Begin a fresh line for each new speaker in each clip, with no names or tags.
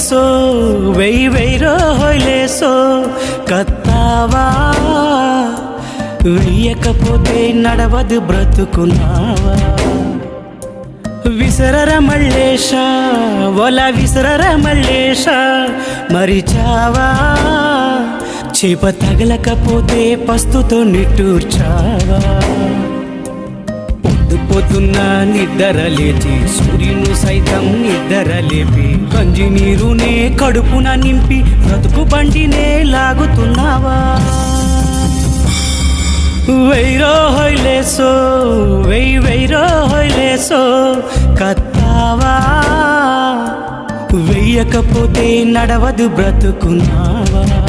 లేసో వెయ్యి వెయ్యి లేసో కత్తావా? ఉడియకపోతే నడవదు బ్రతుకున్నావా? విసరర మల్లేశ ఒల విసరర మల్లేశ మరిచావా? చేప తగలకపోతే పస్తుతో నిట్టూర్చావా? పొద్దున్న నిద్ర లేచి సూర్యును సైతం నిద్ర లేపి గంజి నీరునే కడుపున నింపి బ్రతుకు బండినే లాగుతున్నావా? వెయ్యో హైలేసో వెయ్యి వెయ్యో హైలేసో కత్తావా? వెయ్యకపోతే నడవదు బ్రతుకున్నావా?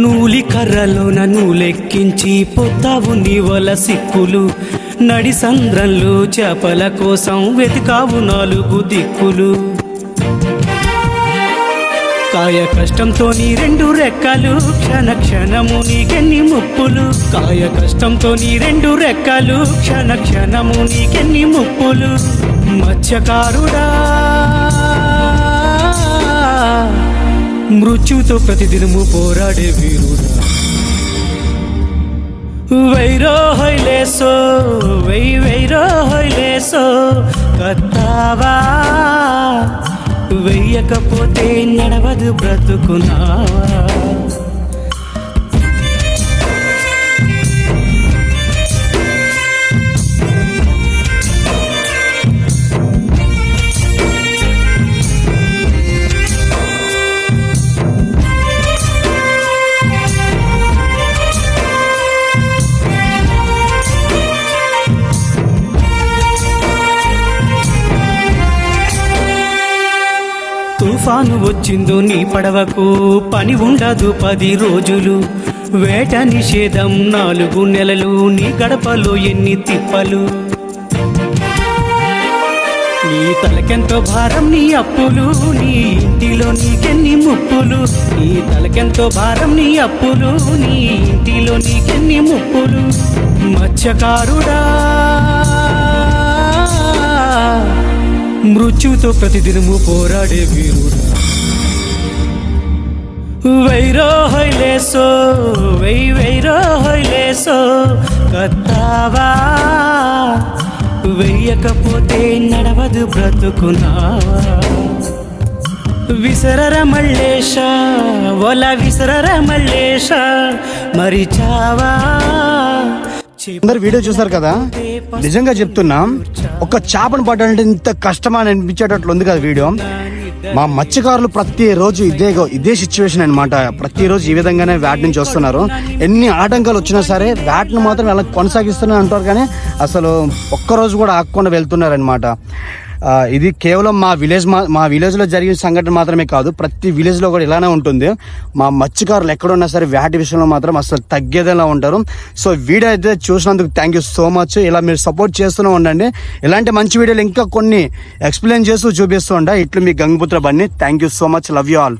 నూలి కర్రలోన నూలెక్కించి పొత్తావు నీవల సిక్కులు. నడి సంద్రంలో చేపల కోసం వెతికావు నాలుగు దిక్కులు. కాయ కష్టంతో నీ రెండు రెక్కలు క్షణ క్షణము నీకెన్ని ముప్పులు. కాయ కష్టంతో నీ రెండు రెక్కలు క్షణ క్షణము నీకెన్ని ముప్పులు. మత్స్యకారుడా మృత్యుతో ప్రతిదినము పోరాడే వీరుడా. వైరో హైలేసో వై వైరో హైలేసో కత్తావా? వెయ్యకపోతే నడవదు బ్రతుకున్నావా? తుఫాను వచ్చిందో నీ పడవకు పని ఉండదు పది రోజులు. వేట నిషేధం నాలుగు నెలలు నీ గడపలో ఎన్ని తిప్పలు. నీ తలకెంతో భారం నీ అప్పులు నీ ఇంటిలో నీకెన్ని ముప్పులు. నీ తలకెంతో భారం నీ అప్పులు నీ ఇంటిలో నీకెన్ని ముప్పులు. మత్స్యకారుడా మృత్యుతో ప్రతిదినము పోరాడే వీరుడా. వైరో హైలేసో వై వైరో హైలేసో కత్తావా? వెయ్యకపోతే నడవదు బ్రతుకున్నావా విసరర మల్లేశ ఒల విసరర మల్లేశ మరిచావా?
అందరు వీడియో చూసారు కదా? నిజంగా చెప్తున్నా ఒక చేపను పట్టాలంటే ఇంత కష్టమా అని అనిపించేటట్లు ఉంది కదా వీడియో. మా మత్స్యకారులు ప్రతి రోజు ఇదే ఇదే సిచ్యువేషన్ అనమాట ప్రతిరోజు ఈ విధంగానే వ్యాట్ నుంచి వస్తున్నారు. ఎన్ని ఆటంకాలు వచ్చినా సరే వ్యాట్ను మాత్రం అలా కొనసాగిస్తున్నాయి అంటారు కానీ అసలు ఒక్కరోజు కూడా ఆకుండా వెళ్తున్నారనమాట ఇది కేవలం మా విలేజ్ మా మా విలేజ్లో జరిగిన సంఘటన మాత్రమే కాదు ప్రతి విలేజ్లో కూడా ఇలానే ఉంటుంది. మా మత్స్యకారులు ఎక్కడున్నా సరే వ్యాటి విషయంలో మాత్రం అసలు తగ్గేదేలా ఉంటారు. సో వీడియో అయితే చూసినందుకు థ్యాంక్ యూ సో మచ్ ఇలా మీరు సపోర్ట్ చేస్తూనే ఉండండి. ఇలాంటి మంచి వీడియోలు ఇంకా కొన్ని ఎక్స్ప్లెయిన్ చేస్తూ చూపిస్తూ ఉండ ఇట్లు మీ Gangaputra Bunny. Thank you so much love you all